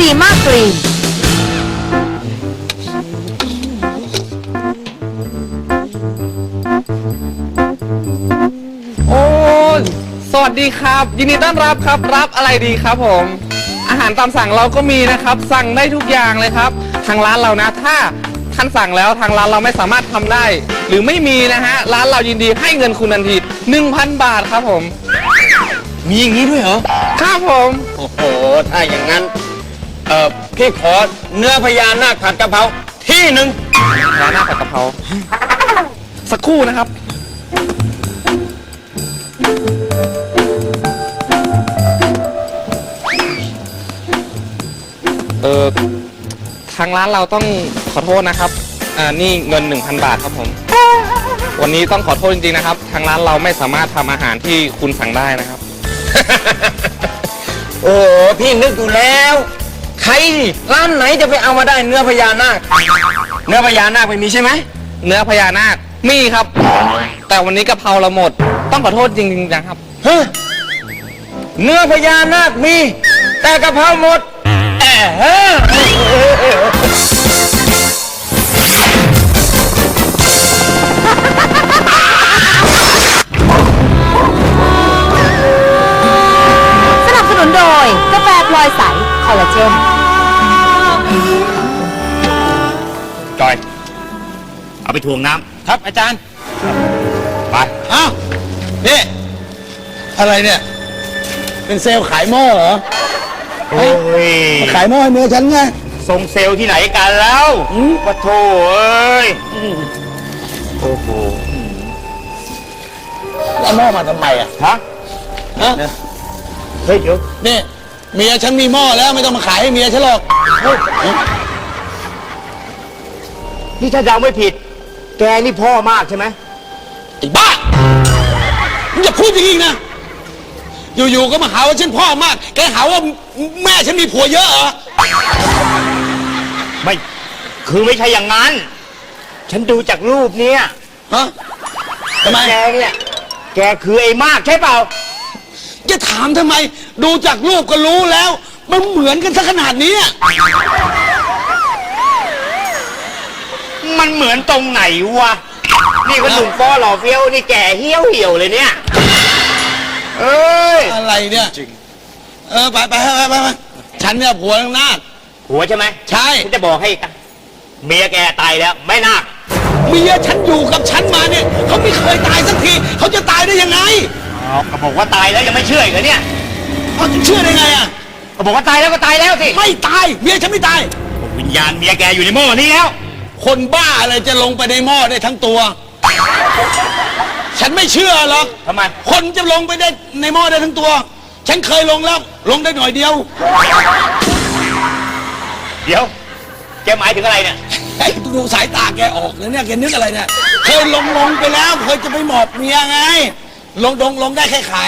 ซีมากรีนโอ้ยสวัสดีครับ ยินดีต้อนรับครับ รับอะไรดีครับผม อาหารตามสั่งเราก็มีนะครับ สั่งได้ทุกอย่างเลยครับ ทางร้านเรานะ ถ้าท่านสั่งแล้วทางร้านเราไม่สามารถทำได้ หรือไม่มีนะฮะ ร้านเรายินดีให้เงินคุณทันที1,000 บาทครับผม มีอย่างนี้ด้วยเหรอ ครับผม โอ้โห ถ้าอย่างนั้น เอ่อพี่ขอเนื้อพญานาคผัดกะเพราที่หนึ่งร้านหน้าผัดกะเพราสักครู่นะครับ เออทางร้านเราต้องขอโทษนะครับ อ่า นี่เงิน 1,000 บาทครับผม วันนี้ต้องขอโทษจริงๆนะครับ ทางร้านเราไม่สามารถทำอาหารที่คุณสั่งได้นะครับ โอ้โหพี่นึกอยู่แล้ว ใครร้านไหนจะไปเอามาได้เนื้อพญานาค เนื้อพญานาคไม่มีใช่ไหม เนื้อพญานาค มีครับ แต่วันนี้กะเพราเราหมด ต้องขอโทษจริงๆนะครับ ฮะ เนื้อพญานาคมี แต่กะเพราหมดแอะฮะ ถ่วงน้ครับอาจารย์ำไป อ้าวนี่อะไรเนี่ย เป็นเซลล์ขายหม้อเหรอโอ้ยมาขายหม้อให้เมียฉันไง ส่งเซลล์ที่ไหนกันแล้วปะโถเอ้ยโอ้โหเอาหม้อมาทำไมอะฮะฮะเฮ้ยเดี๋ยวนี่เมียฉันมีหม้อแล้วไม่ต้องมาขายให้เมียฉันหรอก นี่ถ้าเดาไม่ผิด แกนี่พ่อมากใช่ไหมไอ้บ้ามึงอย่าพูดอย่างนี้นะ อยู่ๆก็มาหาว่าฉันพ่อมาก แกหาว่าแม่ฉันมีผัวเยอะเหรอ ไม่คือไม่ใช่อย่างนั้น ฉันดูจากรูปเนี้ยฮะทำไม แกเนี่ยแกคือไอ้มากใช่เปล่า จะถามทำไม ดูจากรูปก็รู้แล้ว มันเหมือนกันซะขนาดนี้อะ มันเหมือนตรงไหนวะ นี่ก็หนุ่มป้อหล่อเฟี้ยวนี่แกเหี้ยวเหี่ยวเลยเนี่ย เอ้ย อะไรเนี่ยเออไปไปไปไปไปฉันเนี่ยผัวนาคหัวใช่ไหมใช่ฉันจะบอกให้กันเมียแกตายแล้วไม่นาคเมียฉันอยู่กับฉันมาเนี่ยเขาไม่เคยตายสักทีเขาจะตายได้ยังไงอ๋อก็บอกว่าตายแล้วยังไม่เชื่ออีกเหรอเนี่ย เขาจะเชื่อได้ไงอะก็บอกว่าตายแล้วก็ตายแล้วสิ ไม่ตายเมียฉันไม่ตาย วิญญาณเมียแกอยู่ในหม้อนี้แล้ว คนบ้าอะไรจะลงไปในหม้อได้ทั้งตัว ฉันไม่เชื่อหรอกทำไม คนจะลงไปได้ในหม้อได้ทั้งตัว ฉันเคยลงแล้ว ลงได้หน่อยเดียว เดี๋ยว แกหมายถึงอะไรเนี่ย ไอ้ยดูสายตาแกออกเลยเนี่ยแกนึกอะไรเนี่ยเคยลงลงไปแล้ว เคยจะไปหมอบเมียไง ลงลงลงได้แค่ขา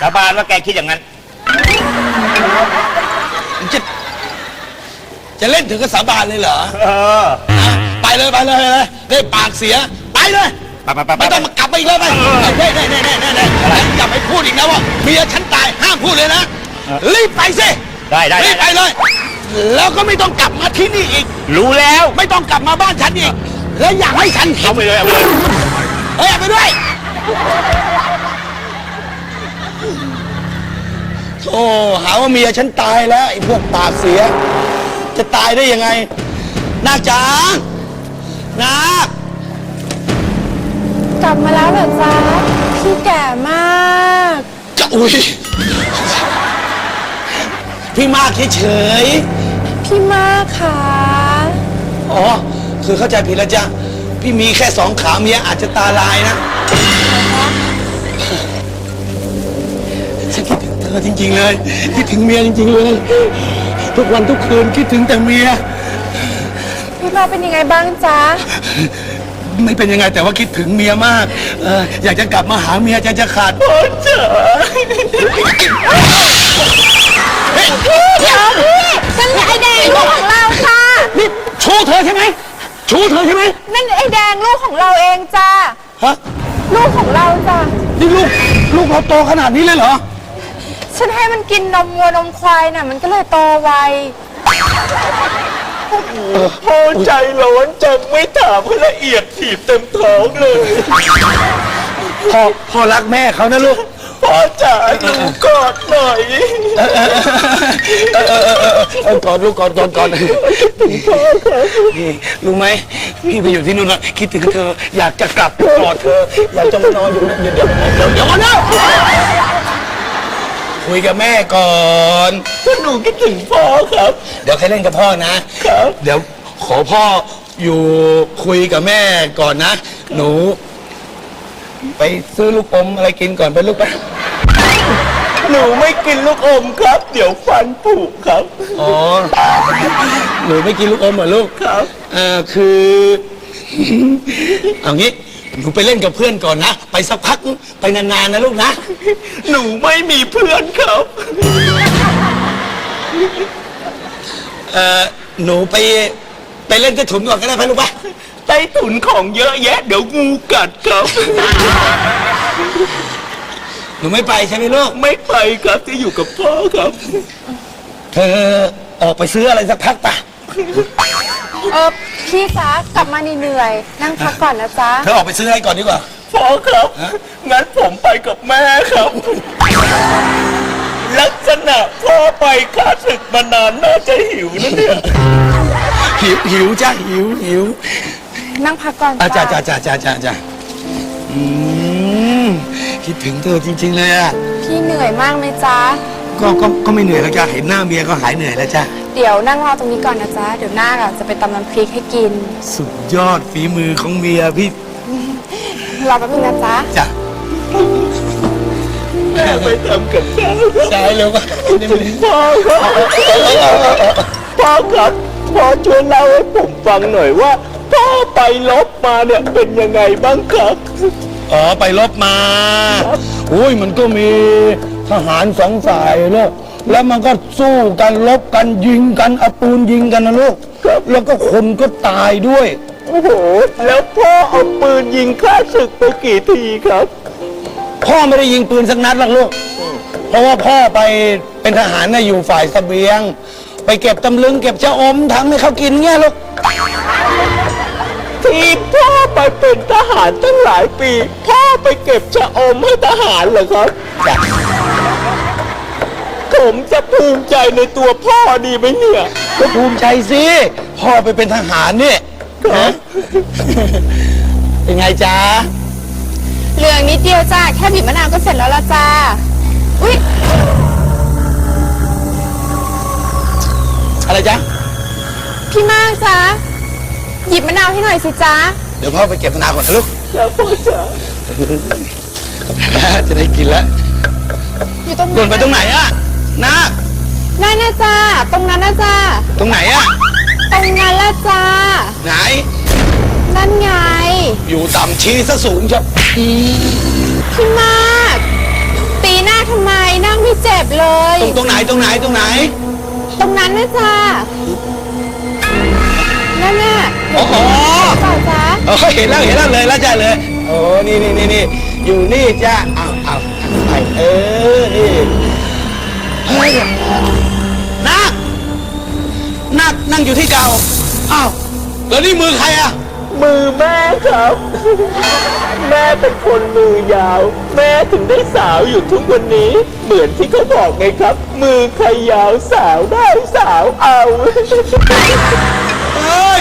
สาบานว่าแกคิดอย่างนั้น จะจะเล่นถึงกับสาบานเลยเหรอ เอออะไป เลยไปเลยไปเลยได้ปากเสียไปเลยไปไปไปไปไม่ต้องมากลับมาอีกแล้วไปเน่เน่เน่เน่เน่เน่อย่าไปพูดอีกนะว่าเมียฉันตายห้ามพูดเลยนะรีบไปสิได้ได้รีบไปได้เลย แล้วก็ไม่ต้องกลับมาที่นี่อีก รู้แล้วไม่ต้องกลับมาบ้านฉันอีก และอยากให้ฉันเห็เอานไปเลยเอาไปเลยเฮ้ยเอาไปด้วยโอ้หาว่าเมียฉันตายแล้วไอ้พวกปากเสีย จะตายได้ยังไงนาคจ๋า นาคกลับมาแล้วเหรอจ๊ะพี่แก่มากจะอุ้ยพี่มากเฉยพี่มากค่ะๆอ๋อ คือเข้าใจผิดแล้วจ้ะ พี่มีแค่สองขาเมียอาจจะตาลายนะฉันคิดถึงเธอจริง ๆ เลย คิดถึงเมียจริง ๆ เลย ทุกวันทุกคืนคิดถึงแต่เมีย พี่มากเป็นยังไงบ้างจ๊ะ ไม่เป็นยังไงแต่ว่าคิดถึงเมียมากเอออยากจะกลับมาหาเมียใจจะขาดโอ้เจ๋อพี่เดี๋ยวพี่นั่นไอแดงลูกของเราค่ะ นี่ชูเธอใช่ไหมชูเธอใช่ไหมนั่นไอแดงลูกของเราเองจ้าฮะลูกของเราจ้ะนี่ลูกลูกเราโตขนาดนี้เลยเหรอ ฉันให้มันกินนมวัวนมควายน่ะ มันก็เลยโตไว พ่อใจร้อนจังไม่ถามให้ละเอียดถีบเต็มท้องเลย พ่อพ่อรักแม่เขานะลูก พ่อจ๋าหนูกอดหน่อยเออเออเออเออเออเออเออกอดลูกกอดกอดกอดนี่รู้ไหมพี่ไปอยู่ที่นู่นนะคิดถึงเธอ อยากจะกลับกอดเธอ อยากจะมานอนอยู่นเดี๋ยวเดี๋ยวเดี๋ยวเดี๋ยวก่อนนะ คุยกับแม่ก่อน หนูคิดถึงพ่อครับ เดี๋ยวใครเล่นกับพ่อนะ ครับ เดี๋ยวขอพ่ออยู่คุยกับแม่ก่อนนะ หนู ไปซื้อลูกอมอะไรกินก่อนไปลูกไปหนูไม่กินลูกอมครับ เดี๋ยวฟันผุครับ อ๋อ หนูไม่กินลูกอมเหรอลูกครับเอ่อคือ เอางี้ หนูไปเล่นกับเพื่อนก่อนนะ ไปสักพักไปนานๆนะลูกนะ หนูไม่มีเพื่อนครับ เอ่อ หนูไปไปเล่นใต้ถุนก่อนก็ได้ไปลูกปะใต้ถุนของเยอะแยะ เดี๋ยวงูกัดครับ หนูไม่ไปใช่ไหมลูก ไม่ไปครับจะอยู่กับพ่อครับ เธอออกไปซื้ออะไรสักพักปะ เออพี่จ๊ะกลับมาเหนื่อยๆนั่งพักก่อนนะจ๊ะ เธอออกไปซื้ออะไรก่อนดีกว่า พ่อครับ งั้นผมไปกับแม่ครับ ลักษณะพ่อไปข้าศึกมานานน่าจะหิวนะเนี่ย หิวหิวจ้าหิวหิวนั่งพักก่อนอาจ้าจ้าจ้าจ้าจ้าจ้าอืมคิดถึงเธอจริง ๆ เลยอะ พี่เหนื่อยมากไหมจ๊ะ ก็ก็ก็ไม่เหนื่อยแล้วจ้าเห็นหน้าเมียก็หายเหนื่อยแล้วจ้าเดี๋ยวนั่งรอตรงนี้ก่อนนะจ๊ะ เดี๋ยวนาคอะจะไปตำน้ำพริกให้กิน สุดยอดฝีมือของเมียพี่รอแป๊บนึงนะจ๊ะ จ้ะแม่ไปทำกับข้าวใช่เร็วก็นี่มันพ่อครับพ่อครับพ่อช่วยเล่าให้ผมฟังหน่อยว่า พ่อไปลบมาเนี่ยเป็นยังไงบ้างครับ อ๋อไปลบมา อุ้ยมันก็มี ทหารสองฝ่ายเนอะแล้วมันก็สู้กันลบกันยิงกันเอาปืนยิงกันนะลูกแล้วก็คนก็ตายด้วย โอ้โห แล้วพ่อเอาปืนยิงข้าศึกไปกี่ทีครับ พ่อไม่ได้ยิงปืนสักนัดหรอกลูก เพราะว่าพ่อไปเป็นทหารน่ะอยู่ฝ่ายเสบียง ไปเก็บตำลึงเก็บชะอมทำให้เขากินเงี้ยลูกที่พ่อไปเป็นทหารตั้งหลายปี พ่อไปเก็บชะอมให้ทหารเหรอครับ ผมจะภูมิใจในตัวพ่อดีไหมเนี่ยก็ภูมิใจสิพ่อไปเป็นทหารเนี่ยฮะเป็นไงจ๊ะเหลืองนิดเดียวจ้ะแค่บีบมะนาวก็เสร็จแล้วละจ้าอุ๊ยอะไรจ๊ะพี่มากจ๊ะหยิบมะนาวให้หน่อยสิจ๊ะเดี๋ยวพ่อไปเก็บมะนาวก่อนนะลูกแล้วพ่อจะจะได้กินแล้วอยู่ตรงหล่นไปตรงไหนอะ นะนั่นนะจ้าตรงนั้นนะจ้าตรงไหนอะตรงนั้นละจ้าไหน นั่นไงอยู่ต่ำชี้ซะสูงชอบพี่มาก ตีหน้าทำไมนั่งไม่เจ็บเลย ตรงตรงไหนตรงไหนตรงไหน ตรงนั้นนะจ้านั่นน่ะอ๋อเปล่าจ้าเออเห็นแล้วเห็นแล้วเลยแล้วจ้าเลยโอ้นี่นี่นี่นี่อยู่นี่จ้าเอาเอาไปเออนี่ เฮ้ยนักนักนั่งอยู่ที่เก่าอ้าวแล้วนี่มือใครอะมือแม่ครับ แม่เป็นคนมือยาว แม่ถึงได้สาวอยู่ทุกวันนี้ เหมือนที่เขาบอกไงครับ มือใครยาวสาวได้สาวเอาเฮ้ย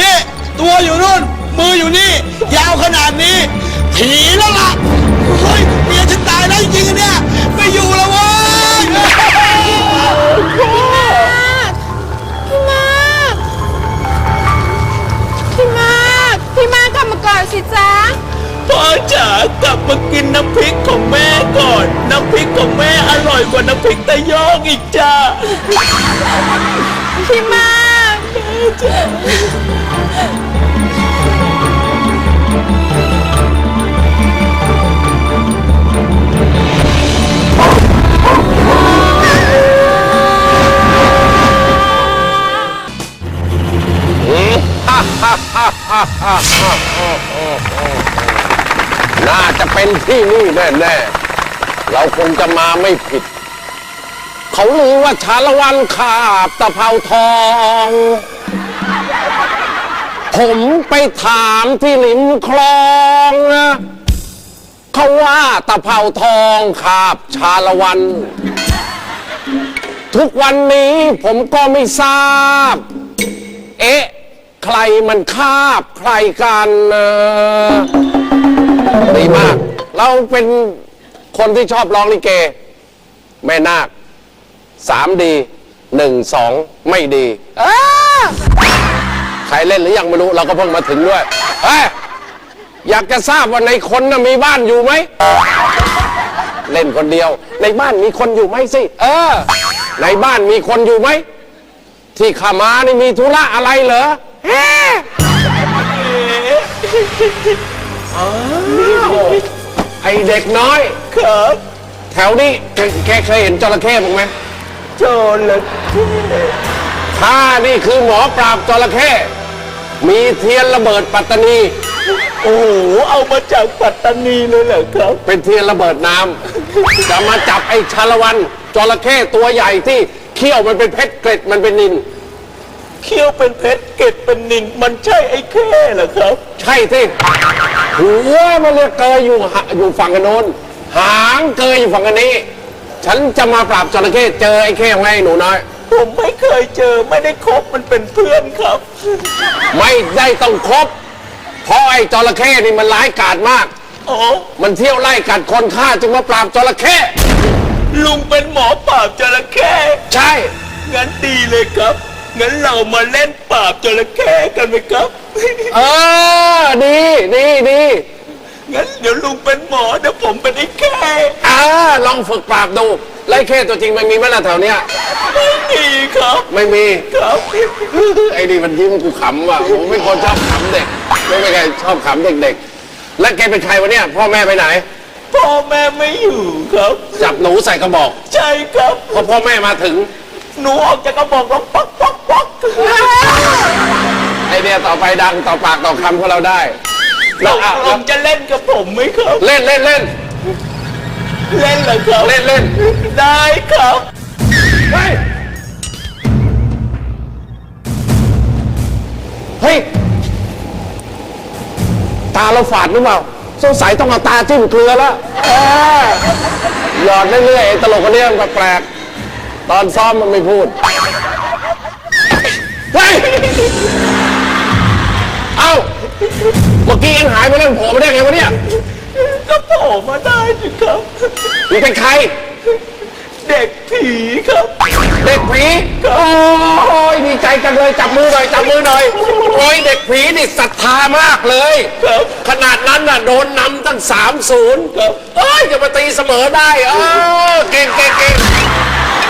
นี่ตัวอยู่นู่น มืออยู่นี่ ยาวขนาดนี้ ผีแล้วล่ะเฮ้ยเมียฉันตายแล้วจริงๆเนี่ยไม่อยู่แล้วเว้ย พี่มากพี่มากพี่มากพี่มากกลับมาก่อนสิจ๊ะพ่อจ๋ากลับมากินน้ำพริกของแม่ก่อน น้ำพริกของแม่อร่อยกว่าน้ำพริกตะยองอีกจ้าพี่มากจ๋า น่าจะเป็นที่นี่แน่ๆ เราคงจะมาไม่ผิด เขาลือว่าชาละวันขาบตะเภาทอง ผมไปถามที่ริมคลองนะเขาว่าตะเภาทองขาบชาละวัน ทุกวันนี้ผมก็ไม่ทราบ เอ๊ะ ใครมันคาบใครกันนะดีมาก เราเป็นคนที่ชอบร้องลิเก แม่นาคสามดีหนึ่งสองไม่ดีใครเล่นหรือยังไม่รู้ เราก็เพิ่งมาถึงด้วยเอ้ยอยากจะทราบว่าในคนน่ะมีบ้านอยู่ไหม เล่นคนเดียว ในบ้านมีคนอยู่ไหมสิ เออ ในบ้านมีคนอยู่ไหม ที่ขามานี่มีธุระอะไรเหรอ ไอเด็กน้อย ครับแถวนี้แกแกเคยเห็นจระเข้บ้างไหมโจรเลยข้านี่คือหมอปราบจระเข้มีเทียนระเบิดปัตตานี โอ้โห เอามาจากปัตตานีเลยเหรอครับ เป็นเทียนระเบิดน้ำจะมาจับไอ้ชาละวันจระเข้ตัวใหญ่ที่เขี้ยวมันเป็นเพชรเกล็ดมันเป็นนิน เขี้ยวเป็นเพชรเกล็ดเป็นนินมันใช่ไอ้เข้เหรอครับ ใช่ที่หัวมันเรียกเกยอยู่หะอยู่ฝั่งกันโน้นหางเกยอยู่ฝั่งกันนี้ ฉันจะมาปราบจระเข้เจอไอ้เข้ไงหนูน้อย ผมไม่เคยเจอไม่ได้คบมันเป็นเพื่อนครับ ไม่ได้ต้องครบเพราะไอ้จระเข้นี่มันร้ายกาจมาก อ๋อ มันเที่ยวไล่กัดคนฆ่าจึงมาปราบจระเข้ลุงเป็นหมอปราบจระเข้ใช่ งั้นดีเลยครับ งั้นเรามาเล่นปราบจระเข้กันไหมครับ เออ ดีดีดีงั้นเดี๋ยวลุงเป็นหมอเดี๋ยวผมเป็นไอ้แค่อ่าลองฝึกปราบดูไล่เข้ตัวจริงมันมีไหมล่ะแถวเนี้ย ไม่มีครับไม่มี ครับ ไอ้นี่มันยิ้มกูขำว่ะผมเป็นคนชอบขำเด็ก ไม่เป็นใครชอบขำเด็กๆ แล้วแกเป็นใครวะเนี่ย พ่อแม่ไปไหน พ่อแม่ไม่อยู่ครับ จับหนูใส่กระบอก ใช่ครับ พอพ่อแม่มาถึง หนูออกจากกระบอกแล้วป๊อกป๊อกป๊อกไอเนี่ยต่อไปดังต่อปากต่อคำของเราได้เราแล้วอะลองจะเล่นกับผมไหมครับ เล่นเล่นเล่นเล่นเหรอครับเล่นเล่นได้ครับ เฮ้ยเฮ้ยตาเราฝาดหรือเปล่าสงสัยต้องเอาตาจิ้มเกลือแล้วเออหยอดเรื่อยๆไอ้ตลกคนเนี้ยมันแปลกๆ ตอนซ้อมมันไม่พูด เฮ้ย เอ้า เมื่อกี้เองหายไปแล้วโผล่มาได้ไงวะเนี่ย ก็โผล่มาได้สิครับ มึงเป็นใคร เด็กผีครับ เด็กผีโอ้ยดีใจจังเลยจับมือหน่อยจับมือหน่อยโอ้ยเด็กผีนี่ศรัทธามากเลย ครับ ขนาดนั้นน่ะโดนนำตั้งสามศูนย์ครับเอ้ยจะมาตีเสมอได้ เออเก่งเก่งเก่ง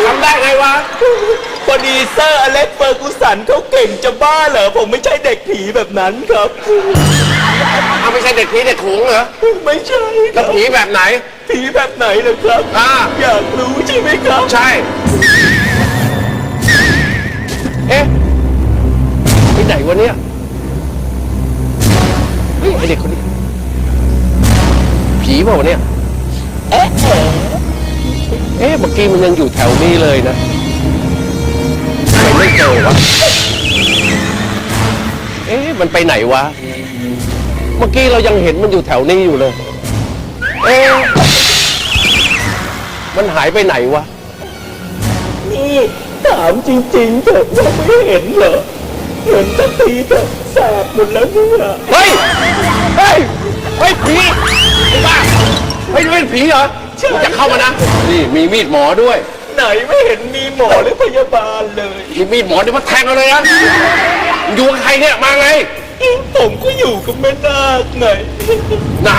ทำได้ไงวะ พอดีเซอร์อเล็กเฟอร์กูสันเขาเก่งจะบ้าเหรอ ผมไม่ใช่เด็กผีแบบนั้นครับ เอาไม่ใช่เด็กผีเด็กขงเหรอไม่ใช่คแล้รัวบผีแบบไหน ผีแบบไหนเหรอครับ อ่า อยากรู้ใช่ไหมครับ ใช่ เอ๊ะไปไหนวะเนี่ยเฮ้ยไอเด็กคนนี้ ผีเปล่าวะเนี่ย เอ๊ะ เอ๊ะเมื่อกี้มันยังอยู่แถวนี้เลยนะทำ ไมไม่เจอวะ เอ๊ะ มันไปไหนวะ เมื่อกี้เรายังเห็นมันอยู่แถวนี้อยู่เลย เอ๊ะ มันหายไปไหนวะ นี่ถามจริงๆเถอะว่าไม่เห็นเหรอเห็นสักทีเถอะแสบหมดแล้วเนี่ยเฮ้ย เฮ้ย เฮ้ยผีไอ้บ้าเฮ้ยนี่เป็นผีเหรอมึงจะเข้ามานะ นี่มีมีดหมอด้วย ไหนไม่เห็นมีหมอหรือพยาบาลเลยมีมีดหมอนี่มาแทงเราเลยนะมึงอยู่กับใครเนี่ยมาไง ผมก็อยู่กับแม่นาคไงไหน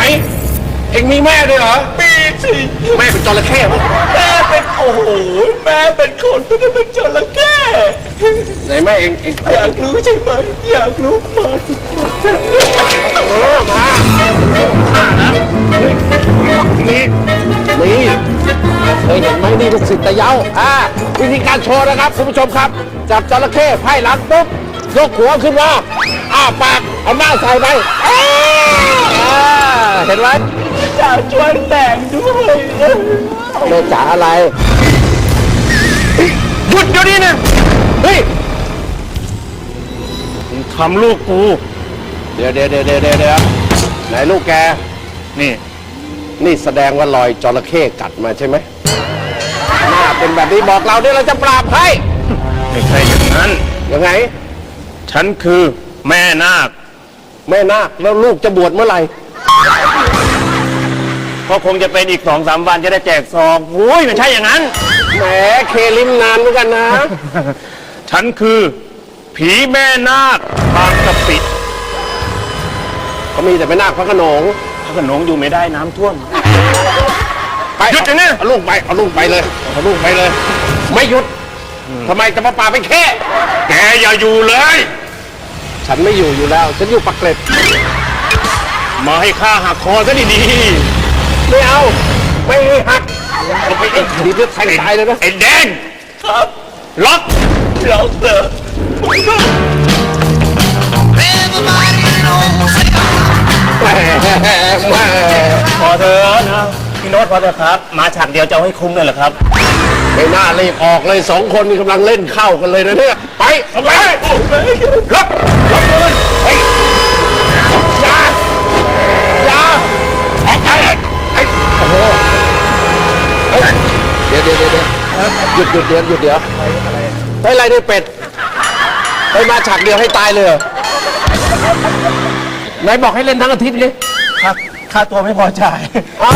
เอ็งมีแม่ด้วยเหรอ ปีสิแม่เป็นจระเข้ปะแม่เป็นโอ้โหแม่เป็นคนไม่ได้เป็นจระเข้ไหนแม่เอ็งเอ็งอยากรู้ใช่ไหมอยากรู้มาสิเออมานี่นี่ เคยเห็นไหมนี่ลูกศิษย์ตะเยาอ่าวิธีการโชว์นะครับคุณผู้ชมครับ จับจระเข้ไพ่หลังปุ๊บยกหัวขึ้นมาอ้าปากเอาหน้าใส่ไปอ้าอ่าเห็นไหมจะช่วยแต่งด้วยแม่จ๋าอะไรหยุดเดี๋ยวนี้นะเฮ้ยทำลูกกู เดี๋ยวเดี๋ยวเดี๋ยวเดี๋ยวเดี๋ยวไหนลูกแก นี่ นี่แสดงว่ารอยจระเข้กัดมาใช่ไหมหน้าเป็นแบบนี้บอกเราเดี๋ยวเราจะปราบให้ไม่ใช่อย่างนั้น ยังไง ฉันคือแม่นาค แม่นาคแล้วลูกจะบวชเมื่อไหร่ก็คงจะเป็นอีกสองสามวันจะได้แจกซองโอ้ยไม่ใช่อย่างนั้น แหมเคลิมนานเหมือนกันนะ ฉันคือ ผีแม่นาคบางกะปิเขามีแต่แม่นาคพระโขนง พระโขนงอยู่ไม่ได้น้ำท่วม ไปหยุดเดี๋ยวนี้ เอาลูกไปเอาลูกไปเลยเอาลูกไปเลย ไม่หยุดทำไมจะมาป่าบไปแค่ แกอย่าอยู่เลย ฉันไม่อยู่อยู่แล้ว ฉันอยู่ปักเกร็ดมาให้ข้าหักคอซะดีไม่เอาไม่ให้หักเอาไปเอ็กดีเลือดแทงตายเลยนะๆไอ้แดงล็อกเราเถอะ แหมพอเถอะนะพี่โน้ตพอเถอะครับ มาฉากเดียวจะเอาให้คุ้มเลยเหรอครับไม่น่ารีบออกเลยสองคนนี่กำลังเล่นเข้ากันเลยนะเนี่ย ไปเอาไปล็อกล็อกเลยเฮ้ยยาอยาไอ้ไอ้ไอ้โอ้โหเฮ้ยเดี๋ยวเดี๋ยวเดี๋ยวเดี๋ยวหยุดหยุดเดี๋ยวหยุดเดี๋ยวเฮ้ยอะไรเนี่ยเป็ดไปมาฉากเดียวให้ตายเลยเหรอไหนบอกให้เล่นทั้งอาทิตย์ไง ครับค่าตัวไม่พอจ่าย เอา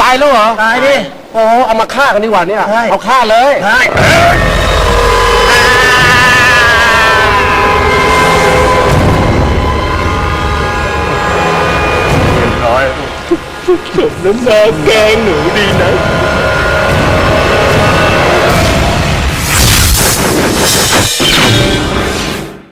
ตายแล้วเหรอตายดิ โอ้เอามาฆ่ากันดีกว่าเนี่ย ใช่ เอาฆ่าเลยใช่น้ำตาแกงหนูดีนะ